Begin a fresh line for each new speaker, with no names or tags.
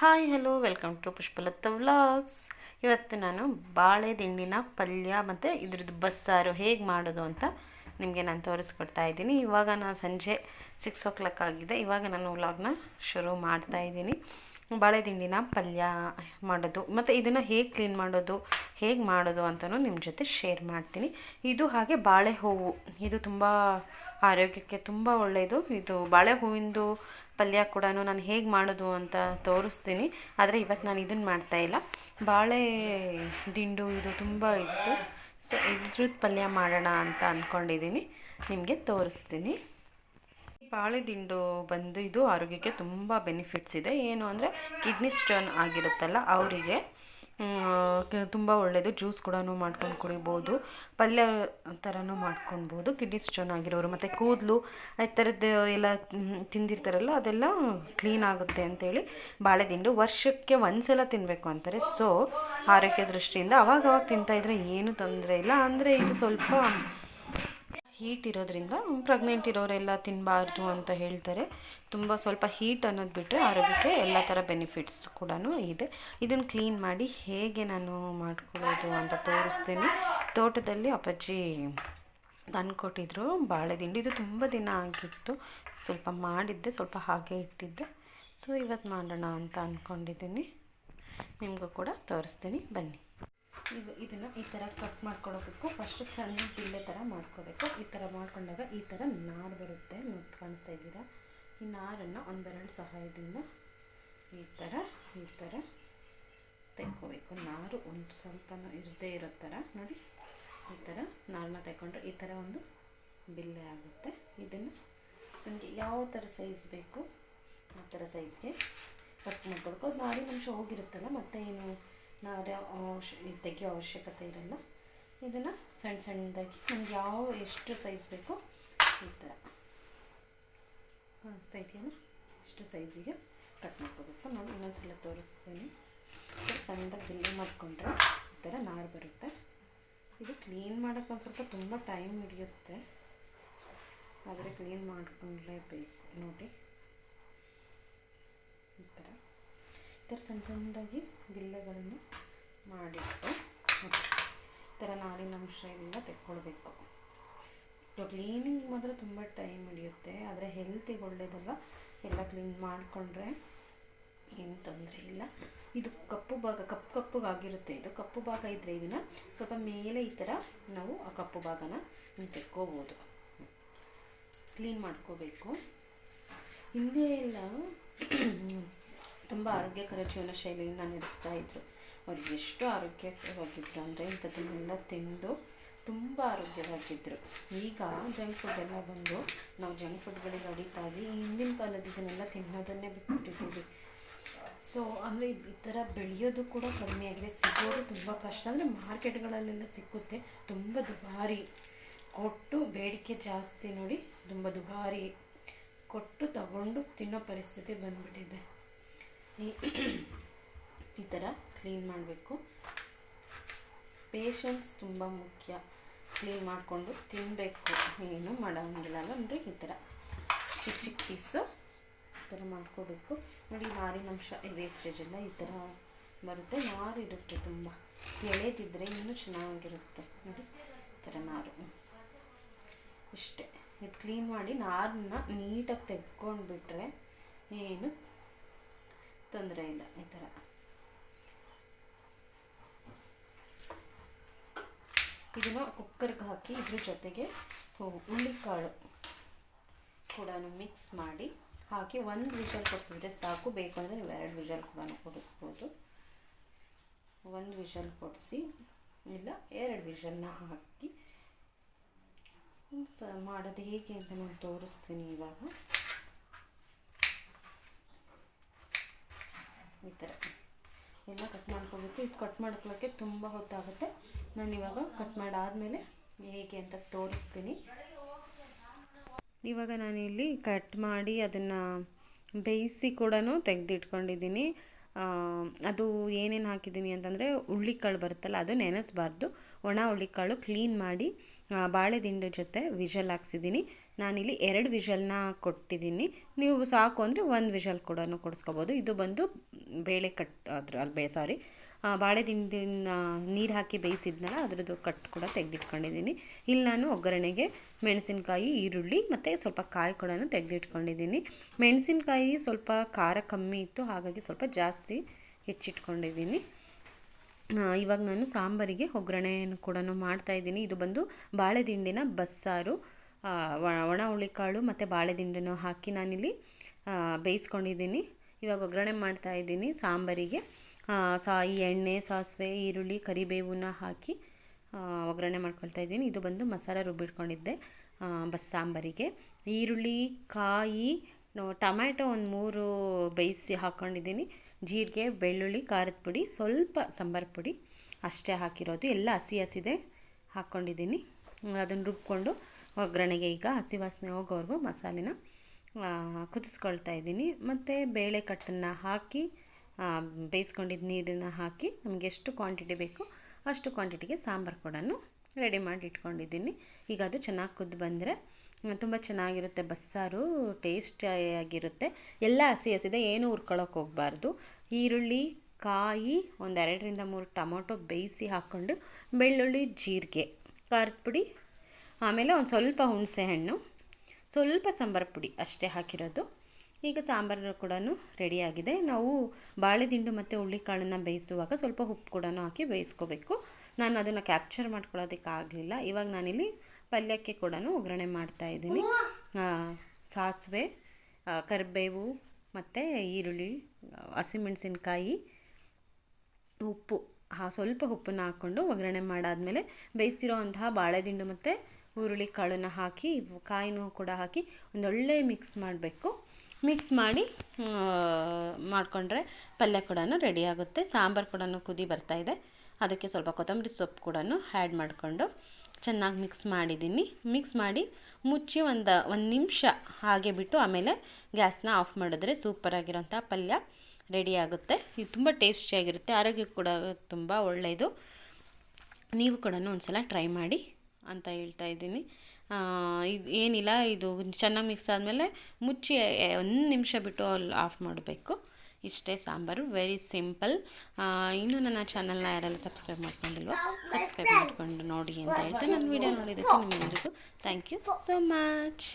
Hi, hello, welcome to Pushpalatha vlogs. ಇವತ್ತು ನಾನು ಬಾಳೆ ದಿಂಡಿನ ಪಲ್ಯ ಮತ್ತು ಇದ್ರದ್ದು ಬಸ್ಸಾರು ಹೇಗೆ ಮಾಡೋದು ಅಂತ ನಿಮಗೆ ನಾನು ತೋರಿಸ್ಕೊಡ್ತಾ ಇದ್ದೀನಿ. ಇವಾಗ ನಾನು ಸಂಜೆ ಸಿಕ್ಸ್ ಓ ಕ್ಲಾಕ್ ಆಗಿದೆ. ಇವಾಗ ನಾನು ವ್ಲಾಗ್ನ ಶುರು ಮಾಡ್ತಾ ಇದ್ದೀನಿ. ಬಾಳೆ ದಿಂಡಿನ ಪಲ್ಯ ಮಾಡೋದು ಮತ್ತು ಇದನ್ನು ಹೇಗೆ ಕ್ಲೀನ್ ಮಾಡೋದು, ಹೇಗೆ ಮಾಡೋದು ಅಂತಲೂ ನಿಮ್ಮ ಜೊತೆ ಶೇರ್ ಮಾಡ್ತೀನಿ. ಇದು ಹಾಗೆ ಬಾಳೆ ಹೂವು ಇದು ತುಂಬ ಆರೋಗ್ಯಕ್ಕೆ ತುಂಬ ಒಳ್ಳೆಯದು ಇದು ಬಾಳೆ ಹೂವಿಂದು ಪಲ್ಯ ಕೂಡ ನಾನು ಹೇಗೆ ಮಾಡೋದು ಅಂತ ತೋರಿಸ್ತೀನಿ. ಆದರೆ ಇವತ್ತು ನಾನು ಇದನ್ನು ಮಾಡ್ತಾ ಇಲ್ಲ. ಬಾಳೆ ದಿಂಡು ಇದು ತುಂಬ ಇತ್ತು. ಸೊ ಇದ್ರದ್ದು ಪಲ್ಯ ಮಾಡೋಣ ಅಂತ ಅಂದ್ಕೊಂಡಿದ್ದೀನಿ ನಿಮಗೆ ತೋರಿಸ್ತೀನಿ. ಬಾಳೆ ದಿಂಡು ಬಂದು ಇದು ಆರೋಗ್ಯಕ್ಕೆ ತುಂಬ ಬೆನಿಫಿಟ್ಸ್ ಇದೆ. ಏನು ಅಂದರೆ ಕಿಡ್ನಿ ಸ್ಟೋನ್ ಆಗಿರುತ್ತಲ್ಲ, ಅವರಿಗೆ ತುಂಬ ಒಳ್ಳೆಯದು ಜ್ಯೂಸ್ ಕೂಡ ಮಾಡ್ಕೊಂಡು ಕುಡಿಬೋದು. ಪಲ್ಯ ಥರನೂ ಮಾಡ್ಕೊಳ್ಬೋದು ಕಿಡ್ನಿಸ್ ಸ್ಟೋನ್ ಆಗಿರೋರು ಮತ್ತು ಕೂದಲು, ಆ ಥರದ್ದು ಎಲ್ಲ ತಿಂದಿರ್ತಾರಲ್ಲ, ಅದೆಲ್ಲ ಕ್ಲೀನ್ ಆಗುತ್ತೆ ಅಂತೇಳಿ ಬಾಳೆದಿಂಡು ವರ್ಷಕ್ಕೆ ಒಂದು ಸಲ ತಿನ್ನಬೇಕು ಅಂತಾರೆ. ಸೊ, ಆರೋಗ್ಯ ದೃಷ್ಟಿಯಿಂದ ಅವಾಗವಾಗ ಅವಾಗ ತಿಂತಾಯಿದ್ರೆ ಏನೂ ತೊಂದರೆ ಇಲ್ಲ. ಅಂದರೆ ಇದು ಸ್ವಲ್ಪ ಹೀಟ್ ಇರೋದ್ರಿಂದ ಪ್ರೆಗ್ನೆಂಟ್ ಇರೋರೆಲ್ಲ ತಿನ್ನಬಾರ್ದು ಅಂತ ಹೇಳ್ತಾರೆ. ತುಂಬ ಸ್ವಲ್ಪ ಹೀಟ್ ಅನ್ನೋದು ಬಿಟ್ಟರೆ ಆರೋಗ್ಯಕ್ಕೆ ಎಲ್ಲ ಥರ ಬೆನಿಫಿಟ್ಸ್ ಕೂಡ ಇದೆ. ಇದನ್ನು ಕ್ಲೀನ್ ಮಾಡಿ ಹೇಗೆ ನಾನು ಮಾಡ್ಕೊಳ್ಳೋದು ಅಂತ ತೋರಿಸ್ತೀನಿ. ತೋಟದಲ್ಲಿ ಅಪ್ಪಾಜಿ ತಂದುಕೊಟ್ಟಿದ್ರು ಬಾಳೆ ದಿಂಡು ಇದು ತುಂಬ ದಿನ ಆಗಿತ್ತು. ಸ್ವಲ್ಪ ಮಾಡಿದ್ದೆ, ಸ್ವಲ್ಪ ಹಾಗೆ ಇಟ್ಟಿದ್ದೆ. ಸೊ ಇವತ್ತು ಮಾಡೋಣ ಅಂತ ಅಂದ್ಕೊಂಡಿದ್ದೀನಿ ನಿಮಗೂ ಕೂಡ ತೋರಿಸ್ತೀನಿ. ಬನ್ನಿ. ಇದು ಇದನ್ನು ಈ ಥರ ಕಟ್ ಮಾಡ್ಕೊಳ್ಳೋಬೇಕು ಫಸ್ಟ್ ಸಣ್ಣ ಬಿಲ್ಲೆ ಥರ ಮಾಡ್ಕೋಬೇಕು. ಈ ಥರ ಮಾಡ್ಕೊಂಡಾಗ ಈ ಥರ ನಾರು ಬರುತ್ತೆ ನೋಡಿ ಕಾಣಿಸ್ತಾ ಇದ್ದೀರಾ? ಈ ನಾರನ್ನು ಒಂದೆರಡು ಸಹಾಯದಿಂದ ಈ ಥರ ಈ ಥರ ತೆಕ್ಕೋಬೇಕು. ನಾರು ಒಂದು ಸ್ವಲ್ಪನೂ ಇರದೇ ಇರೋ ಥರ ನೋಡಿ. ಈ ಥರ ನಾರನ್ನ ತೆಕ್ಕೊಂಡ್ರೆ ಈ ಥರ ಒಂದು ಬಿಲ್ಲೆ ಆಗುತ್ತೆ. ಇದನ್ನು ನಮಗೆ ಯಾವ ಥರ ಸೈಜ್ ಬೇಕು ಆ ಥರ ಸೈಜ್ಗೆ ಕಟ್ ಮಾಡ್ಕೊಳ್ಬೇಕು ಅದು ನಾರಿನ ಅಂಶ ಹೋಗಿರುತ್ತಲ್ಲ, ಮತ್ತೆ ಏನು ನಾರ ತೆಗೆಯೋ ಅವಶ್ಯಕತೆ ಇರಲ್ಲ. ಇದನ್ನು ಸಣ್ಣ ಸಣ್ಣದಾಗಿ, ನಮ್ಗೆ ಯಾವ ಎಷ್ಟು ಸೈಜ್ ಬೇಕೋ ಈ ಥರ ಕಾಣಿಸ್ತಾ ಇದೆಯಲ್ಲ ಎಷ್ಟು ಸೈಜಿಗೆ ಕಟ್ ಮಾಡ್ಕೋಬೇಕು. ನಾನು ಇನ್ನೊಂದ್ಸಲ ತೋರಿಸ್ತೀನಿ. ಸಣ್ಣದಾಗಿ ಬಿಲ್ಲೆ ಮಾಡಿಕೊಂಡ್ರೆ ಈ ಥರ ನಾರು ಬರುತ್ತೆ. ಇದು ಕ್ಲೀನ್ ಮಾಡೋಕ್ಕೆ ಒಂದು ಸ್ವಲ್ಪ ತುಂಬ ಟೈಮ್ ಹಿಡಿಯುತ್ತೆ. ಆದರೆ ಕ್ಲೀನ್ ಮಾಡ್ಕೊಂಡ್ಲೇಬೇಕು. ನೋಡಿ ಈ ಥರ ಈ ಥರ ಸಣ್ಣ ಸಣ್ಣದಾಗಿ ಬಿಲ್ಲೆಗಳನ್ನು ಮಾಡಿಟ್ಟು ಈ ಥರ ನಾರಿನ ಅಂಶ ಎಲ್ಲ ತೆಕ್ಕೊಳ್ಬೇಕು ಕ್ಲೀನಿಂಗ್ ಮಾತ್ರ ತುಂಬ ಟೈಮ್ ಹಿಡಿಯುತ್ತೆ. ಆದರೆ ಹೆಲ್ತಿಗೆ ಒಳ್ಳೇದಲ್ಲ. ಎಲ್ಲ ಕ್ಲೀನ್ ಮಾಡಿಕೊಂಡ್ರೆ ಏನು ತೊಂದರೆ ಇಲ್ಲ. ಇದು ಕಪ್ಪು ಭಾಗ, ಕಪ್ಪು ಕಪ್ಪುಗಾಗಿರುತ್ತೆ ಇದು ಕಪ್ಪು ಭಾಗ ಇದ್ದರೆ ಇದನ್ನು ಸ್ವಲ್ಪ ಮೇಲೆ ಈ ಥರ ನಾವು ಆ ಕಪ್ಪು ಭಾಗನ ತೆಕ್ಕೋಬೋದು. ಕ್ಲೀನ್ ಮಾಡ್ಕೋಬೇಕು. ಹಿಂದೆ ಎಲ್ಲ ತುಂಬ ಆರೋಗ್ಯಕರ ಜೀವನ ಶೈಲಿಯನ್ನು ನಡೆಸ್ತಾ ಇದ್ರು. ಅವ್ರು ಎಷ್ಟು ಆರೋಗ್ಯಕರವಾಗಿದ್ರು ಅಂದರೆ ಇಂಥದ್ದನ್ನೆಲ್ಲ ತಿಂದು ತುಂಬ ಆರೋಗ್ಯವಾಗಿದ್ದರು ಈಗ ಜಂಕ್ ಫುಡ್ ಎಲ್ಲ ಬಂದು ನಾವು ಜಂಕ್ ಫುಡ್ಗಳಿಗೆ ಅಡಿಕ್ಟ್ ಆಗಿ ಹಿಂದಿನ ಕಾಲದ ಇದನ್ನೆಲ್ಲ ತಿನ್ನೋದನ್ನೇ ಬಿಟ್ಬಿಟ್ಟಿದ್ದೀವಿ. ಸೊ ಅಂದರೆ ಈ ಥರ ಬೆಳೆಯೋದು ಕೂಡ ಕಡಿಮೆ ಆಗಿದೆ. ಸಿಗೋದು ತುಂಬ ಕಷ್ಟ. ಅಂದರೆ ಮಾರ್ಕೆಟ್ಗಳಲ್ಲೆಲ್ಲ ಸಿಕ್ಕುತ್ತೆ. ತುಂಬ ದುಬಾರಿ. ಕೊಟ್ಟು ಬೇಡಿಕೆ ಜಾಸ್ತಿ ನೋಡಿ ತುಂಬ ದುಬಾರಿ. ಕೊಟ್ಟು ತಗೊಂಡು ತಿನ್ನೋ ಪರಿಸ್ಥಿತಿ ಬಂದ್ಬಿಟ್ಟಿದೆ. ಈ ಥರ ಕ್ಲೀನ್ ಮಾಡಬೇಕು. ಪೇಷನ್ಸ್ ತುಂಬ ಮುಖ್ಯ. ಕ್ಲೀನ್ ಮಾಡಿಕೊಂಡು ತಿನ್ನಬೇಕು. ಏನು ಮಾಡೋಂಗಿಲ್ಲ ಅಂದರೆ ಈ ಥರ. ಚಿಕ್ಕ ಚಿಕ್ಕ ಪೀಸು ಈ ಥರ ಮಾಡ್ಕೋಬೇಕು. ನೋಡಿ ನಾರಿನಂಶ ವೇಸ್ಟೇಜ್ ಎಲ್ಲ ಈ ಥರ ಬರುತ್ತೆ. ನಾರು ಇರುತ್ತೆ ತುಂಬ. ಎಳೆದಿದ್ದರೆ ಇನ್ನೂ ಚೆನ್ನಾಗಿರುತ್ತೆ. ನೋಡಿ, ಈ ಥರ ನಾರು. ಇಷ್ಟೇ. ಇದು ಕ್ಲೀನ್ ಮಾಡಿ ನಾರನ್ನ ನೀಟಾಗಿ ತೆಗ್ಕೊಂಡ್ಬಿಟ್ರೆ ಏನು ತೊಂದರೆ ಇಲ್ಲ ಈ ಥರ. ಇದನ್ನು ಕುಕ್ಕರ್ಗೆ ಹಾಕಿ ಇದ್ರ ಜೊತೆಗೆ ಹುಳ್ಳಿಕಾಳು ಕೂಡ ಮಿಕ್ಸ್ ಮಾಡಿ ಹಾಕಿ ಒಂದು ವಿಷಲ್ ಕೊಡಿಸಿದ್ರೆ ಸಾಕು. ಬೇಕು ಅಂದರೆ ನೀವು ಎರಡು ವಿಷಲ್ ಕೂಡ ಕೊಡಿಸ್ಬೋದು. ಒಂದು ವಿಷಲ್ ಕೊಡಿಸಿ, ಇಲ್ಲ ಎರಡು ವಿಷಲ್ನ ಹಾಕಿ, ಸ ಮಾಡೋದು ಹೇಗೆ ಅಂತ ನಾನು ತೋರಿಸ್ತೀನಿ ಇವಾಗ. ಈ ಥರ. ಎಲ್ಲ ಕಟ್ ಮಾಡ್ಕೋಬೇಕು. ಇದು ಕಟ್ ಮಾಡ್ಕೊಳ್ಳೋಕ್ಕೆ ತುಂಬ ಹೊತ್ತಾಗುತ್ತೆ. ನಾನು ಇವಾಗ ಕಟ್ ಮಾಡಾದಮೇಲೆ ಹೇಗೆ ಅಂತ ತೋರಿಸ್ತೀನಿ. ಇವಾಗ ನಾನಿಲ್ಲಿ ಕಟ್ ಮಾಡಿ ಅದನ್ನು ಬೇಯಿಸಿ ಕೂಡ ತೆಗೆದಿಟ್ಕೊಂಡಿದ್ದೀನಿ. ಅದು ಏನೇನು ಹಾಕಿದ್ದೀನಿ ಅಂತಂದರೆ ಹುಳ್ಳಿಕಾಳು ಬರುತ್ತಲ್ಲ, ಅದು ನೆನೆಸಬಾರ್ದು. ಒಣ ಹುಳ್ಳಿಕಾಳು ಕ್ಲೀನ್ ಮಾಡಿ ಬಾಳೆದಿಂಡ ಜೊತೆ ವಿಷಲ್ ಹಾಕ್ಸಿದ್ದೀನಿ. ನಾನಿಲ್ಲಿ ಎರಡು ವಿಷಲ್ನ ಕೊಟ್ಟಿದ್ದೀನಿ. ನೀವು ಸಾಕು ಅಂದರೆ ಒಂದು ವಿಷಲ್ ಕೂಡ ಕೊಡಿಸ್ಕೋಬೋದು. ಇದು ಬಂದು ಬೇಳೆ ಕಟ್ ಅದ್ರ ಅಲ್ಲಿ ಬೇ ಸಾರಿ ಬಾಳೆ ದಿಂಡಿನ ನೀರು ಹಾಕಿ ಬೇಯಿಸಿದ್ನಲ್ಲ, ಅದರದ್ದು ಕಟ್ ಕೂಡ ತೆಗೆದಿಟ್ಕೊಂಡಿದ್ದೀನಿ. ಇಲ್ಲಿ ನಾನು ಒಗ್ಗರಣೆಗೆ ಮೆಣಸಿನಕಾಯಿ, ಈರುಳ್ಳಿ ಮತ್ತು ಸ್ವಲ್ಪ ಕಾಯಿ ಕೂಡ ತೆಗೆದಿಟ್ಕೊಂಡಿದ್ದೀನಿ. ಮೆಣಸಿನಕಾಯಿ ಸ್ವಲ್ಪ ಖಾರ ಕಮ್ಮಿ ಇತ್ತು, ಹಾಗಾಗಿ ಸ್ವಲ್ಪ ಜಾಸ್ತಿ ಹೆಚ್ಚಿಟ್ಕೊಂಡಿದ್ದೀನಿ. ಇವಾಗ ನಾನು ಸಾಂಬಾರಿಗೆ ಒಗ್ಗರಣೆಯನ್ನು ಕೂಡ ಮಾಡ್ತಾಯಿದ್ದೀನಿ ಇದು ಬಂದು ಬಾಳೆ ದಿಂಡಿನ ಬಸ್ಸಾರು ಒಣ ಹುಳಿಕಾಳು ಮತ್ತು ಬಾಳೆ ದಿಂಡನ್ನು ಹಾಕಿ ನಾನಿಲ್ಲಿ ಬೇಯಿಸ್ಕೊಂಡಿದ್ದೀನಿ. ಇವಾಗ ಒಗ್ಗರಣೆ ಮಾಡ್ತಾ ಇದ್ದೀನಿ ಸಾಂಬಾರಿಗೆ. ಸಾ, ಈ ಎಣ್ಣೆ, ಸಾಸಿವೆ, ಈರುಳ್ಳಿ, ಕರಿಬೇವನ್ನ ಹಾಕಿ ಒಗ್ಗರಣೆ ಮಾಡ್ಕೊಳ್ತಾ ಇದ್ದೀನಿ. ಇದು ಬಂದು ಮಸಾಲ ರುಬ್ಬಿಟ್ಕೊಂಡಿದ್ದೆ ಬಸ್ ಸಾಂಬಾರಿಗೆ ಈರುಳ್ಳಿ, ಕಾಯಿ ಟೊಮ್ಯಾಟೊ ಒಂದು ಮೂರು ಬೇಯಿಸಿ ಹಾಕ್ಕೊಂಡಿದ್ದೀನಿ ಜೀರಿಗೆ, ಬೆಳ್ಳುಳ್ಳಿ, ಖಾರದ ಪುಡಿ, ಸ್ವಲ್ಪ ಸಾಂಬಾರು ಪುಡಿ ಅಷ್ಟೇ ಹಾಕಿರೋದು. ಎಲ್ಲ ಹಸಿ ಹಸಿದೆ ಹಾಕ್ಕೊಂಡಿದ್ದೀನಿ ಅದನ್ನು ರುಬ್ಕೊಂಡು ಒಗ್ಗರಣೆಗೆ ಈಗ ಹಸಿ ವಾಸನೆ ಹೋಗೋವರೆಗೂ ಮಸಾಲೆನ ಕುದಿಸ್ಕೊಳ್ತಾ ಇದ್ದೀನಿ. ಮತ್ತು ಬೇಳೆ ಕಟ್ಟನ್ನು ಹಾಕಿ ಬೇಯಿಸ್ಕೊಂಡಿದ್ದ ನೀರನ್ನು ಹಾಕಿ ನಮಗೆ ಎಷ್ಟು ಕ್ವಾಂಟಿಟಿ ಬೇಕು ಅಷ್ಟು ಕ್ವಾಂಟಿಟಿಗೆ ಸಾಂಬಾರು ಕೂಡ ರೆಡಿ ಮಾಡಿ ಇಟ್ಕೊಂಡಿದ್ದೀನಿ. ಈಗ ಅದು ಚೆನ್ನಾಗಿ ಕುದ್ದು ಬಂದರೆ ತುಂಬ ಚೆನ್ನಾಗಿರುತ್ತೆ, ಬಸ್ಸಾರು ಟೇಸ್ಟಿಯಾಗಿರುತ್ತೆ ಎಲ್ಲ ಹಸಿ ಹಸಿದೆ, ಏನು ಹುರ್ಕೊಳ್ಳೋಕೆ ಹೋಗಬಾರ್ದು. ಈರುಳ್ಳಿ, ಕಾಯಿ ಒಂದೆರಡರಿಂದ ಮೂರು ಟೊಮೊಟೊ ಬೇಯಿಸಿ ಹಾಕ್ಕೊಂಡು ಬೆಳ್ಳುಳ್ಳಿ, ಜೀರಿಗೆ, ಖಾರದ ಪುಡಿ, ಆಮೇಲೆ ಒಂದು ಸ್ವಲ್ಪ ಹುಣಸೆ ಹಣ್ಣು, ಸ್ವಲ್ಪ ಸಾಂಬಾರು ಪುಡಿ ಅಷ್ಟೇ ಹಾಕಿರೋದು. ಈಗ ಸಾಂಬಾರು ಕೂಡ ರೆಡಿಯಾಗಿದೆ. ನಾವು ಬಾಳೆದಿಂಡು ಮತ್ತು ಹುಳ್ಳಿಕಾಳನ್ನು ಬೇಯಿಸುವಾಗ ಸ್ವಲ್ಪ ಉಪ್ಪು ಕೂಡ ಹಾಕಿ ಬೇಯಿಸ್ಕೋಬೇಕು. ನಾನು ಅದನ್ನು ಕ್ಯಾಪ್ಚರ್ ಮಾಡ್ಕೊಳ್ಳೋದಕ್ಕಾಗಲಿಲ್ಲ. ಇವಾಗ ನಾನಿಲ್ಲಿ ಪಲ್ಯಕ್ಕೆ ಕೂಡ ಒಗ್ಗರಣೆ ಮಾಡ್ತಾಯಿದ್ದೀನಿ ಸಾಸಿವೆ ಆ, ಕರಿಬೇವು ಮತ್ತು ಈರುಳ್ಳಿ ಹಸಿಮೆಣಸಿನ್ಕಾಯಿ ಉಪ್ಪು. ಹಾ ಸ್ವಲ್ಪ ಉಪ್ಪನ್ನು ಹಾಕ್ಕೊಂಡು ಒಗ್ಗರಣೆ ಮಾಡಾದಮೇಲೆ ಬೇಯಿಸಿರೋ ಅಂತಹ ಬಾಳೆದಿಂಡು ಮತ್ತು ಹುರುಳಿ ಕಾಳನ್ನು ಹಾಕಿ ಕಾಯಿನೂ ಕೂಡ ಹಾಕಿ ಒಂದೊಳ್ಳೆ ಮಿಕ್ಸ್ ಮಾಡಬೇಕು. ಮಿಕ್ಸ್ ಮಾಡಿ ಮಾಡಿಕೊಂಡ್ರೆ ಪಲ್ಯ ಕೂಡ ರೆಡಿ ಆಗುತ್ತೆ. ಸಾಂಬಾರು ಕೂಡ ಕುದಿ ಬರ್ತಾಯಿದೆ ಅದಕ್ಕೆ ಸ್ವಲ್ಪ ಕೊತ್ತಂಬರಿ ಸೊಪ್ಪು ಕೂಡ ಆ್ಯಡ್ ಮಾಡಿಕೊಂಡು ಚೆನ್ನಾಗಿ ಮಿಕ್ಸ್ ಮಾಡಿದ್ದೀನಿ. ಮಿಕ್ಸ್ ಮಾಡಿ ಮುಚ್ಚಿ ಒಂದು ಒಂದು ನಿಮಿಷ ಹಾಗೆ ಬಿಟ್ಟು ಆಮೇಲೆ ಗ್ಯಾಸ್ನ ಆಫ್ ಮಾಡಿದ್ರೆ ಸೂಪರಾಗಿರೋಂಥ ಪಲ್ಯ ರೆಡಿ ಆಗುತ್ತೆ. ಇದು ತುಂಬ ಟೇಸ್ಟಿಯಾಗಿರುತ್ತೆ ಆರೋಗ್ಯಕ್ಕೆ ಕೂಡ ತುಂಬ ಒಳ್ಳೆಯದು. ನೀವು ಕೂಡ ಒಂದು ಸಲ ಟ್ರೈ ಮಾಡಿ ಅಂತ ಹೇಳ್ತಾ ಇದ್ದೀನಿ. ಇದು ಏನಿಲ್ಲ, ಇದು ಚೆನ್ನಾಗಿ ಮಿಕ್ಸ್ ಆದಮೇಲೆ ಮುಚ್ಚಿ ಒಂದು ನಿಮಿಷ ಬಿಟ್ಟು ಅಲ್ಲಿ ಆಫ್ ಮಾಡಬೇಕು. ಇಷ್ಟೇ ಸಾಂಬಾರು ವೆರಿ ಸಿಂಪಲ್ ಇನ್ನೂ ನನ್ನ ಚಾನಲ್ನ ಯಾರೆಲ್ಲ ಸಬ್ಸ್ಕ್ರೈಬ್ ಮಾಡ್ಕೊಂಡಿಲ್ವೋ ಸಬ್ಸ್ಕ್ರೈಬ್ ಮಾಡ್ಕೊಂಡು ನೋಡಿ ಅಂತ ಹೇಳ್ತಾ ನನ್ನ ವಿಡಿಯೋ ನೋಡಿದ್ದಕ್ಕೆ ನಿಮ್ಮೆಲ್ಲರಿಗೂ ಥ್ಯಾಂಕ್ ಯು ಸೋ ಮಚ್.